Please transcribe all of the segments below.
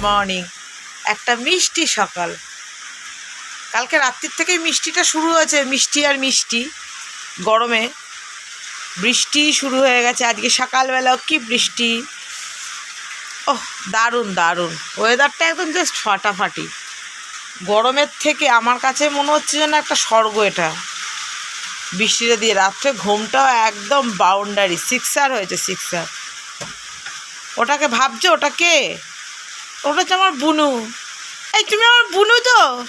Morning একটা মিষ্টি সকাল। কালকে রাত্রির থেকেই মিষ্টিটা শুরু হয়েছে, মিষ্টি আর মিষ্টি। গরমে বৃষ্টি শুরু হয়ে গেছে, আজকে সকালবেলাও কি বৃষ্টি। ওহ, দারুণ দারুণ। ওয়েদারটা একদম জাস্ট ফাটাফাটি। গরমের থেকে আমার কাছে মনে হচ্ছে যেন একটা স্বর্গ এটা। বৃষ্টিটা দিয়ে রাত্রে ঘুমটাও একদম বাউন্ডারি সিক্সার হয়েছে সিক্সার ওটাকে ভাবছ? ওটা কে? ওটা হচ্ছে আমার বুনু। এই, তুমি আমার বুনু তো?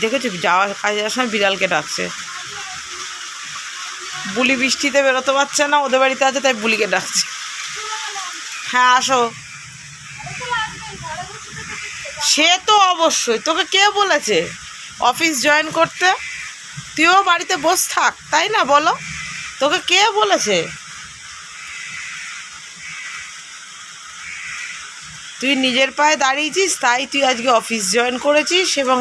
দেখেছ যাওয়া, কাজে যাওয়ার সময় বিড়ালকে ডাকছে। বুলি বৃষ্টিতে বেরোতে পারছে না, ওদের বাড়িতে আছে, তাই বুলিকে ডাকছে। হ্যাঁ আসো। সে তো অবশ্যই, তোকে কে বলেছে? অফিস জয়েন করতে? তুইও বাড়িতে বস থাক, তাই না বলো? তোকে কে বলেছে? তুই নিজের পায়ে দাঁড়িয়েছিস, তাই তুই আজকে অফিস জয়েন করেছিস এবং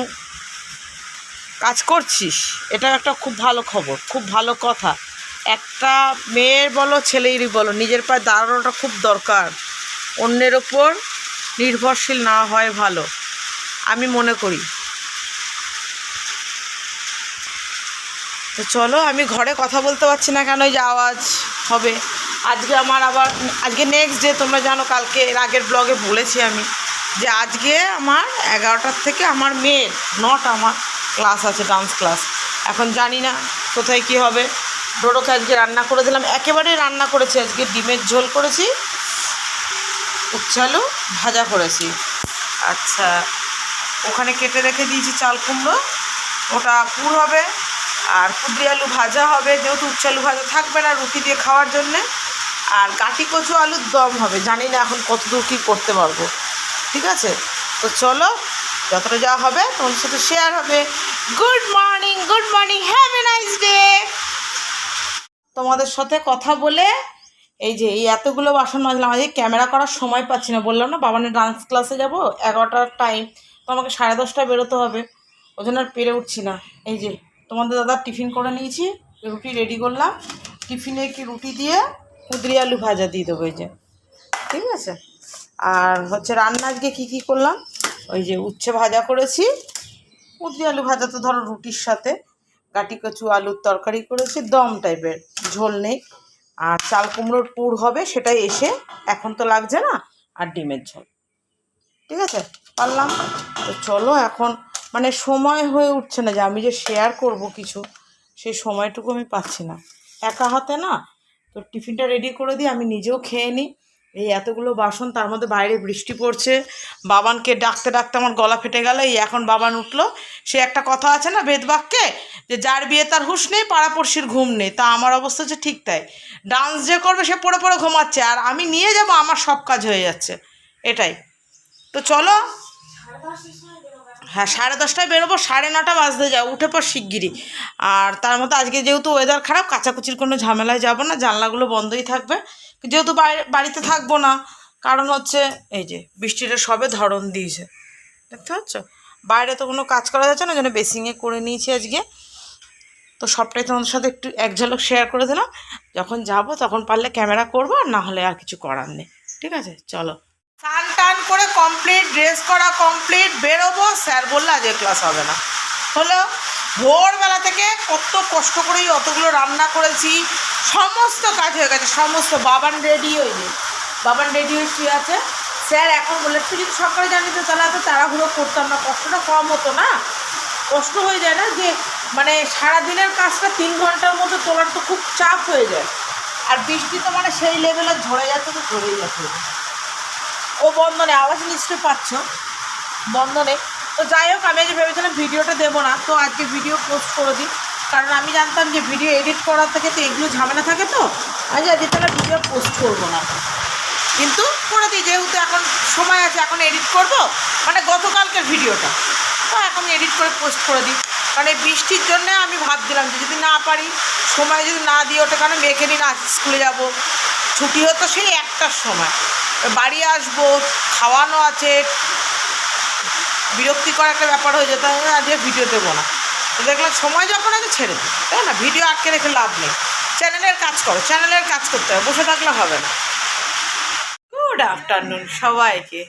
কাজ করছিস। এটা একটা খুব ভালো খবর, খুব ভালো কথা। একটা মেয়ের বলো, ছেলেরই বলো, নিজের পায়ে দাঁড়ানোটা খুব দরকার। অন্যের ওপর নির্ভরশীল না হয় ভালো, আমি মনে করি। তো চলো, আমি ঘরে কথা বলতে পারছি না কেন যে আওয়াজ হবে। আজকে আমার আবার, আজকে নেক্সট ডে তোমরা জানো, কালকে এর আগের ব্লগে বলেছি আমি যে আজকে আমার এগারোটার থেকে আমার মেয়ের নট আমার ক্লাস আছে ডান্স ক্লাস এখন জানি না কোথায় কি হবে। ডোডোকে আজকে রান্না করে দিলাম। একেবারে রান্না করেছি। আজকে ডিমের ঝোল করেছি উচ্চালু ভাজা করেছি। আচ্ছা ওখানে কেটে রেখে দিয়েছি চাল কুমড়ো। ওটা পুর হবে। আর কুদরি আলু ভাজা হবে, যেহেতু উচ্চ আলু ভাজা থাকবে না রুটি দিয়ে খাওয়ার জন্যে। আর গাটি কচু আলুর দম হবে, জানি না এখন কতদূর কী করতে পারব। ঠিক আছে? তো চলো, যতটা যা হবে তোমাদের সাথে শেয়ার হবে। Good morning good morning have a nice day তোমাদের সাথে কথা বলে, এই যে এই এতগুলো বাসন মাজলাম, আজকে ক্যামেরা করার সময় পাচ্ছি না। বললাম না বাবানের ডান্স ক্লাসে যাব, এগারোটার টাইম তো আমাকে সাড়ে দশটায় বেরোতে হবে ওই জন্য আর পেরে উঠছি না। এই যে তোমাদের দাদা টিফিন করে নিয়েছি, রুটি রেডি করলাম। টিফিনে কি রুটি দিয়ে কুদরি আলু ভাজা দিয়ে দেবো যে। ঠিক আছে? আর হচ্ছে রান্না আজকে কী কী করলাম? ওই যে উচ্ছে ভাজা করেছি। কুদরি আলু ভাজা তো ধরো রুটির সাথে। গাটি কচু আলুর তরকারি করেছি, দম টাইপের ঝোল নেই। আর চাল কুমড়োর পুর হবে, সেটাই এসে এখন তো লাগছে না, আর ডিমের ঝোল। ঠিক আছে? পারলাম? তো চলো এখন মানে সময় হয়ে উঠছে না যে আমি যে শেয়ার করব কিছু, সেই সময়টুকু আমি পাচ্ছি না। একা হাতে না, তো টিফিনটা রেডি করে দিই, আমি নিজেও খেয়ে নিই। এই এতগুলো বাসন, তার মধ্যে বাইরে বৃষ্টি পড়ছে, বাবানকে ডাকতে ডাকতে আমার গলা ফেটে গেল, এই এখন বাবান উঠল। সে একটা কথা আছে না বেদবাক্যে, যে যার বিয়ে তার হুঁশ নেই, পাড়াপড়শির ঘুম নেই, তা আমার অবস্থা হচ্ছে ঠিক তাই। ডান্স যে করবে, সে পড়ে পড়ে ঘুমাচ্ছে, আর আমি নিয়ে যাব, আমার সব কাজ হয়ে যাচ্ছে, এটাই। তো চলো। হ্যাঁ সাড়ে দশটায় বেরোবো, সাড়ে নটা বাজতে যাও উঠে পর শিগগিরই। আর তার মধ্যে আজকে যেহেতু ওয়েদার খারাপ, কাচাকুচির কোনো ঝামেলায় যাব না, জানলাগুলো বন্ধই থাকবে। যেহেতু বাড়িতে থাকব না, কারণ হচ্ছে এই যে বৃষ্টিটা সবে ধরন দিয়েছে, দেখতে পাচ্ছ? বাইরে তো কোনো কাজ করা যাচ্ছে না যেন বেসিংয়ে করে নিয়েছি আজকে। তো সবটাই তোমাদের সাথে একটু, এক ঝলক শেয়ার করে দিলাম। যখন যাব তখন পারলে ক্যামেরা করব, আর না হলে আর কিছু করার নেই। ঠিক আছে? চলো। স্নান করে কমপ্লিট ড্রেস করা কমপ্লিট বেরোবো, স্যার বললে আজকে ক্লাস হবে না। হলো, ভোরবেলা থেকে কত কষ্ট করেই অতগুলো রান্না করেছি, সমস্ত কাজ হয়ে গেছে, সমস্ত বাবান রেডি হয়ে যায় বাবান রেডি হয়ে শুয়ে আছে। স্যার এখন বলে তুই যদি সকালে জানি তো তাহলে এত তাড়াহুড়ো করতাম না, কষ্টটা কম হতো না? কষ্ট হয়ে যায় না যে মানে সারাদিনের কাজটা তিন ঘণ্টার মধ্যে তোলার তো খুব চাপ হয়ে যায়। আর বৃষ্টি তো মানে সেই লেভেলে ঝরে যাচ্ছে তো ঝরেই যাচ্ছে। ও বন্ধনে আওয়াজ নিশ্চয়ই পাচ্ছ? বন্ধনে তো যাই হোক, আমি আজ ভেবেছিলাম ভিডিওটা দেবো না, তো আজকে ভিডিও পোস্ট করে দিই। কারণ আমি জানতাম যে ভিডিও এডিট করার থেকে তো এগুলো ঝামেলা থাকে তো, আমি আজকে তাহলে ভিডিও পোস্ট করব না। কিন্তু করে দিই, যেহেতু এখন সময় আছে, এখন এডিট করব মানে গতকালকের ভিডিওটা। তো এখন এডিট করে পোস্ট করে দিই। কারণ এই বৃষ্টির জন্যে আমি ভাবছিলাম যে যদি না পারি, সময় যদি না দিয়ে ওঠে কারণ মেখে নিয়ে না স্কুলে যাব। ছুটি হতো সেই একটার সময়। বাড়ি আসব খাওয়ানো আছে। বিরক্তিকর একটা ব্যাপার হয়ে যেত আজকে ভিডিও দেবো না। তো দেখলাম সময় যখন আছে ছেড়ে দিই। তাই না? ভিডিও আটকে রেখে লাভ নেই। চ্যানেলের কাজ করো চ্যানেলের কাজ করতে হবে বসে থাকলে হবে না। গুড আফটারনুন সবাইকে।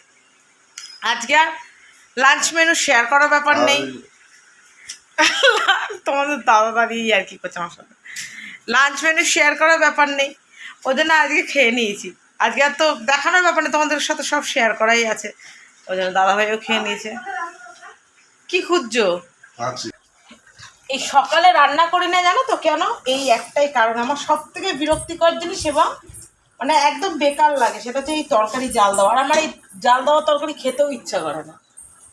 আজকে আর লাঞ্চ মেনু শেয়ার করার ব্যাপার নেই। তোমাদের দাদা দাঁড়িয়ে আর কি করছে আমার সাথে। লাঞ্চ মেনু শেয়ার করার ব্যাপার নেই। ওদের জন্য আজকে খেয়ে নিয়েছি। আজকে আর তো দেখানোর ব্যাপার তোমাদের সাথে সব শেয়ার করাই আছে। ওই জন্য দাদা ভাইও খেয়ে নিয়েছে। কি খুঁজছো? এই সকালে রান্না করি না জানো তো কেন? এই একটাই কারণ। আমার সব থেকে বিরক্তিকর জিনিস এবং মানে একদম বেকার লাগে সেটা হচ্ছে এই তরকারি জাল দেওয়া। আর আমার এই জাল দেওয়া তরকারি খেতেও ইচ্ছা করে না।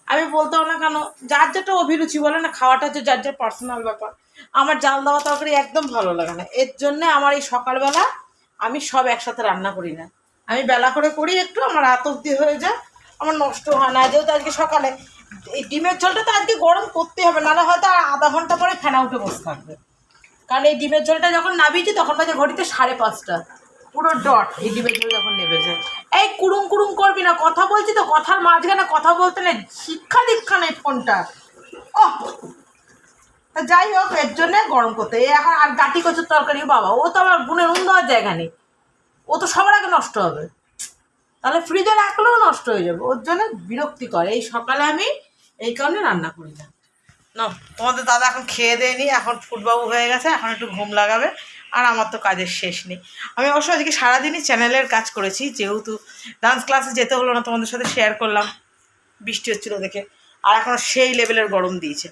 আমি বলতেও না কেন যার যেটা অভিরুচি বলে না খাওয়াটা হচ্ছে যার যার পার্সোনাল ব্যাপার। আমার জাল দেওয়া তরকারি একদম ভালো লাগে না। এর জন্যে আমার এই সকালবেলা আমি সব একসাথে রান্না করি না। আমি বেলা করে করি একটু, আমার রাত অব্দি হয়ে যায়, আমার নষ্ট হয় না। যেহেতু আজকে সকালে, এই ডিমের ঝোলটা তো আজকে গরম করতে হবে, নাহলে হয়তো আধা ঘণ্টা পরে ফেনা উঠে বসে থাকবে। কারণ এই ডিমের ঝোলটা যখন নাবিয়েছি তখন বাজে ঘড়িতে সাড়ে পাঁচটা। পুরো ডট এই ডিমের ঝোল যখন নেবে যায়। এই কুড়ুম কুড়ুম করবি না, কথা বলছি তো, কথার মাঝখানে কথা বলতে নেই, শিক্ষা দীক্ষা নেই ফোনটা। ও যাই হোক, এর জন্যে গরম করতে এখন আর গাটি কচুর তরকারি বাবা, ও তো আমার গুণের নুন দেওয়ার জায়গা নেই। ও তো সবার আগে নষ্ট হবে। তাহলে ফ্রিজে রাখলেও নষ্ট হয়ে যাবে। ওর জন্য বিরক্তিকর। এই সকালে আমি এই কারণে রান্না করি না। না, তোমাদের দাদা এখন খেয়ে দেয়নি এখন ফুটবাবু হয়ে গেছে, এখন একটু ঘুম লাগাবে, আর আমার তো কাজের শেষ নেই। আমি অবশ্য আজকে সারাদিনই চ্যানেলের কাজ করেছি, যেহেতু ডান্স ক্লাসে যেতে হলো না, তোমাদের সাথে শেয়ার করলাম। বৃষ্টি হচ্ছিল দেখে। আর এখন সেই লেভেলের গরম দিয়েছে।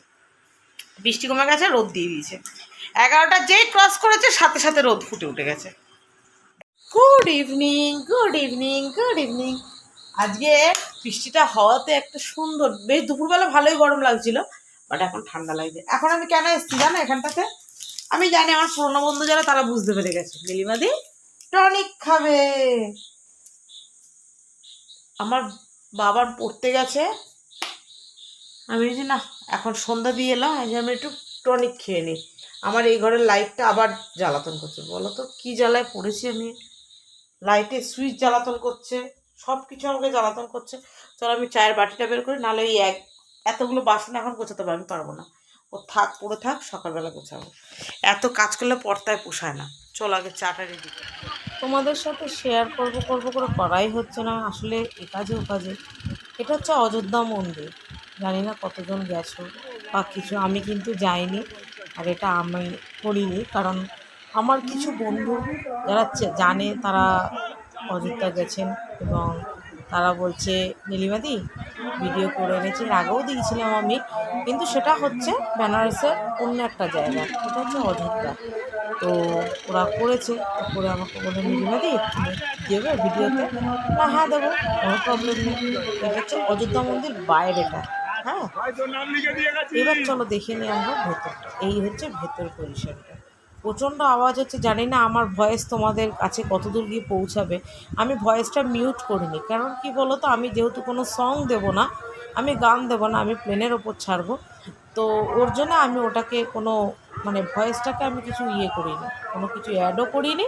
বৃষ্টি কমে গেছে, রোদ দিয়ে দিয়েছে। এগারোটা যেই ক্রস করেছে, সাথে সাথে রোদ ফুটে উঠে গেছে। Good evening good evening good evening আজকে বৃষ্টিটা হওয়াতে একটা সুন্দর, বেশ দুপুরবেলা ভালোই গরম লাগছিল বাট এখন ঠান্ডা লাগছে। এখন আমি কেন এসেছি জানো এখানটাতে? আমি জানি আমার পুরোনো বন্ধু যারা, তারা বুঝতে পেরে গেছে। লিলিমাদি টনিক খাবে। আমার বাবার পড়তে গেছে। আমি বলছি, না, এখন সন্ধ্যা দিয়ে এলাম, এই আমি একটু টনিক খেয়ে নিই। আমার এই ঘরের লাইটটা আবার জ্বালাতন করছে। বলো তো, কী জ্বালায় পড়েছি আমি? লাইটে সুইচ জ্বালাতন করছে সব কিছু আমাকে জ্বালাতন করছে। চলো, আমি চায়ের বাটিটা বের করি, নাহলে ওই এক, এতগুলো বাসন এখন গোছাতে পারব, আমি পারব না। ও থাক, পড়ে থাক, সকালবেলা গোছাবো। এত কাজ করলে পর্তায় পোষায় না। চলো, আগে চাটা রেডি তোমাদের সাথে শেয়ার করব করব করে করাই হচ্ছে না। আসলে এ কাজে ও কাজে। এটা হচ্ছে অযোধ্যা মন্দির। জানি না কতজন গেছো বা কিছু, আমি কিন্তু যাইনি আর এটা আমি করিনি। কারণ আমার কিছু বন্ধু যারা জানে তারা অযোধ্যা গেছেন এবং তারা বলছে, নীলিমাদি ভিডিও করে এনেছি। আগেও দিয়েছিলাম আমি। কিন্তু সেটা হচ্ছে বেনারসের অন্য একটা জায়গা। এটা হচ্ছে অযোধ্যা। তো ওরা করেছে করে আমাকে বলে নীলিমাদি দেবে ভিডিওতে না হ্যাঁ দেবো কোনো প্রবলেম নেই। এটা হচ্ছে অযোধ্যা মন্দির বাইরেটা। হ্যাঁ। এবার চলো দেখে নিই আমরা ভেতরটা। এই হচ্ছে ভেতর পরিসরটা। প্রচণ্ড আওয়াজ হচ্ছে জানি না আমার ভয়েস তোমাদের কাছে কতদূর গিয়ে পৌঁছাবে। আমি ভয়েসটা মিউট করিনি কারণ কি বলো তো আমি যেহেতু কোনো সং দেবো না আমি গান দেবো না আমি প্লেনের ওপর ছাড়বো। তো ওর জন্য আমি ওটাকে কোনো মানে ভয়েসটাকে আমি কিছু ইয়ে করিনি কোনো কিছু অ্যাডও করিনি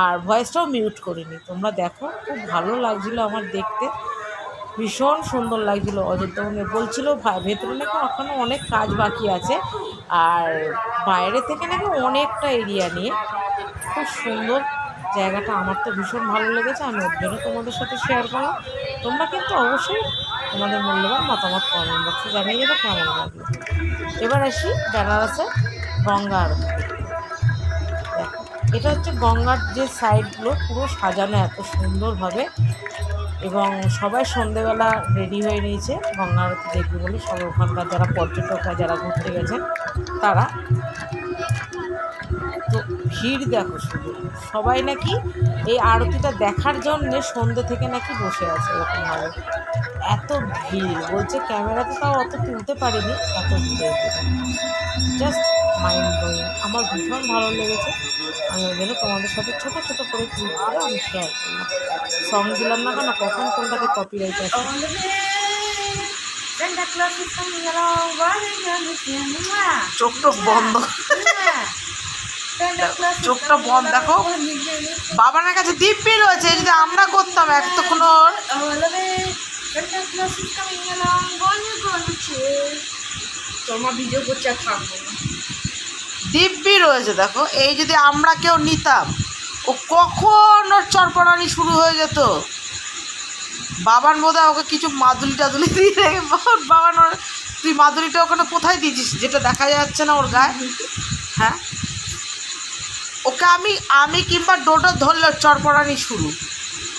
আর ভয়েসটাও মিউট করিনি। তোমরা দেখো খুব ভালো লাগছিল আমার দেখতে। ভীষণ সুন্দর লাগছিল অযোধ্যা মন্দির বলছিল ভেতরে নাকি ওখানে অনেক কাজ বাকি আছে। আর বাইরে থেকে নাকি অনেকটা এরিয়া নিয়ে। খুব সুন্দর জায়গাটা। আমার তো ভীষণ ভালো লেগেছে। আমি ওর জন্য তোমাদের সাথে শেয়ার করলাম। তোমরা কিন্তু অবশ্যই তোমাদের মূল্যবান মতামত কমেন্ট বক্সে জানিয়ে দেবে কেমন লাগল। এবার আসি বেনারসে গঙ্গা আরতি। এটা হচ্ছে গঙ্গার যে সাইডগুলো পুরো সাজানো এত সুন্দরভাবে। এবং সবাই সন্ধেবেলা রেডি হয়ে নিয়েছে গঙ্গা আরতি দেখবে বলে। সবাই ওখানকার যারা পর্যটকরা যারা ঘুরতে গেছেন, তারা ভিড় দেখো শুধু। সবাই নাকি এই আরতিটা দেখার জন্যে সন্ধে থেকে নাকি বসে আছে এরকমভাবে এত ভিড় বলছে ক্যামেরাতে তাও অত তুলতে পারিনি এত ভিড়। জাস্ট মাইন্ড ব্লোয়িং আমার ভীষণ ভালো লেগেছে। আমি ওই জন্য তোমাদের সাথে ছোটো ছোটো করে ক্লিপ করে আমি শেয়ার করলাম। সং দিলাম না কেন? কখন কোনটাতে কপিরাইট আসে চোখ টোক বন্ধ। চোখটা বন্ধ দেখো। বাবানের কাছে দিব্যি রয়েছে যদি আমরা করতাম এতক্ষণ ওর। তোমার ভিডিও করছে আর থাকব দিব্যি রয়েছে দেখো। এই যদি আমরা কেউ নিতাম ও কখন ওর চরপড়ানি শুরু হয়ে যেত? বাবার মধ্যে ওকে কিছু মাদুলি টাদুলি দিয়ে রেখে বাবার তুই মাদুলিটা ওখানে কোথায় দিয়েছিস? যেটা দেখা যাচ্ছে না ওর গায়ে। হ্যাঁ? ওকে আমি আমি কিংবা ডোটো ধরলে চরপড়ানি শুরু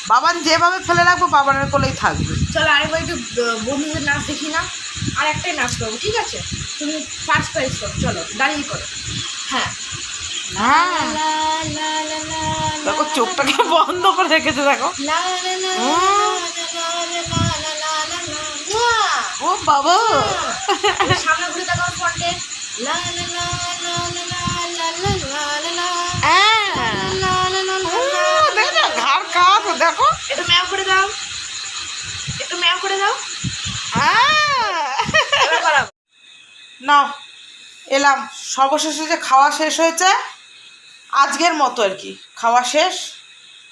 বাবান যেভাবে ফেলে রাখব বাবানের কোলেই থাকবে চলো আরেকবার একটু বন্ধুদের নাচ দেখি না আর একটাই নাচ করব ঠিক আছে তুমি ফার্স্ট প্রাইজ করো চলো দাঁড়িয়ে করো হ্যাঁ হ্যাঁ দেখো চোখটাকে বন্ধ করে রেখেছে দেখো। ও বাবা সামনে ঘুরে তাকাও ফ্রন্টে লা লা লা লা লা করে দাও। না এলাম। সর্বশেষে যে খাওয়া শেষ হয়েছে আজকের মতো আর কি। খাওয়া শেষ।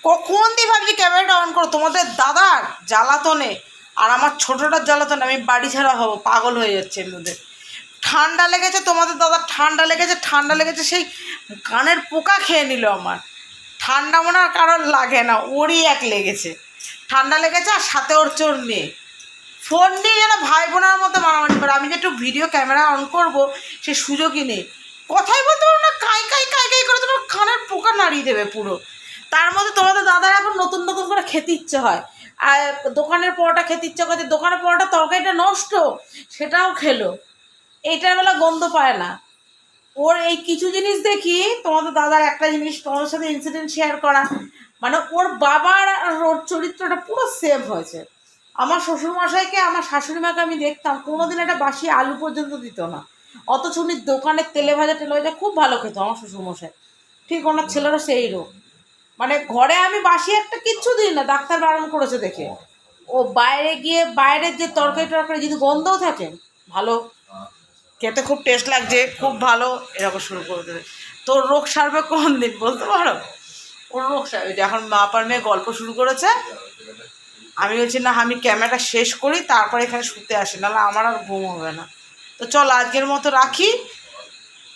কখন দিয়ে ভাবছি ক্যামেরাটা অন করো? তোমাদের দাদার জ্বালাতনে আর আমার ছোটোটার জ্বালাতনে আমি বাড়ি ছাড়া হব পাগল হয়ে যাচ্ছে এর মধ্যে ঠান্ডা লেগেছে তোমাদের দাদার ঠান্ডা লেগেছে ঠান্ডা লেগেছে সেই কানের পোকা খেয়ে নিল আমার। ঠান্ডা মনে আর কারোর লাগে না ওরই এক লেগেছে। ঠান্ডা লেগেছে আর সাথে ওর চোর মেয়ে। ফোন নিয়ে যেন ভাই বোনের মতো মারামারি করে। আমি যে একটু ভিডিও ক্যামেরা অন করব, সে সুযোগই নেই। কথাই বলতে পারব না, কাই কাই কাই কাই করে তোমার কানের পোকা নাড়িয়ে দেবে পুরো। তার মধ্যে তোমাদের দাদার এখন নতুন নতুন করে খেতে ইচ্ছে হয়। আর দোকানের পরোটা খেতে ইচ্ছে করছে দোকানের পরোটা তরকারিটা নষ্ট, সেটাও খেলো। এইটার বেলা গন্ধ পায় না। ওর এই কিছু জিনিস দেখি, তোমাদের দাদার একটা জিনিস তোমাদের সাথে ইনসিডেন্ট শেয়ার করা। মানে ওর বাবার আর ওর চরিত্রটা পুরো সেভ হয়েছে। আমার শ্বশুরমশাইকে, আমার শাশুড়ি মাকে আমি দেখতাম, কোনোদিন একটা বাসি আলু পর্যন্ত দিত না। অথচ উনি দোকানের তেলে ভাজা টেলে ভাজা খুব ভালো খেত আমার শ্বশুরমশাই। ঠিক ওনার ছেলেরা সেই রোগ। মানে ঘরে আমি বাসি একটা কিচ্ছু দিই না, ডাক্তার বারণ করেছে দেখে। ও বাইরে গিয়ে, বাইরের যে তরকারি টরকারি যদি গন্ধও থাকে, ভালো। খেতে খুব টেস্ট লাগছে, খুব ভালো, এরকম শুরু করে দেবে তোর রোগ সারবে কোন দিন বলতে পারো? ওর রোগ সারবে এখন মা পার মেয়ে গল্প শুরু করেছে। আমি বলছি, না, আমি ক্যামেরাটা শেষ করি, তারপর এখানে শুতে আসি, নাহলে আমার আর ঘুম হবে না। তো চল, আজকের মতো রাখি।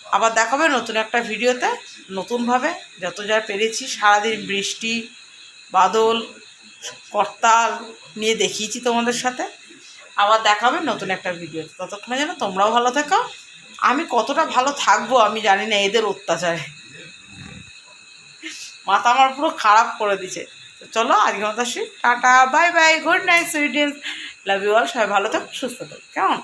আবার দেখাবে নতুন একটা ভিডিওতে, নতুনভাবে, যত যা পেরেছি, সারাদিন বৃষ্টি, বাদল, করতাল নিয়ে দেখিয়েছি তোমাদের সাথে। আবার দেখাবে নতুন একটা ভিডিও। ততক্ষণে যেন তোমরাও ভালো থাকো। আমি কতটা ভালো থাকব, আমি জানি না, এদের অত্যাচারে। মাথা আমার পুরো খারাপ করে দিছে। তো চলো, আজকে মতো আসি। Tata, bye bye, good night সুইডেন্স লাভ ইউ অল, সবাই ভালো থাক, সুস্থ থাক, কেমন?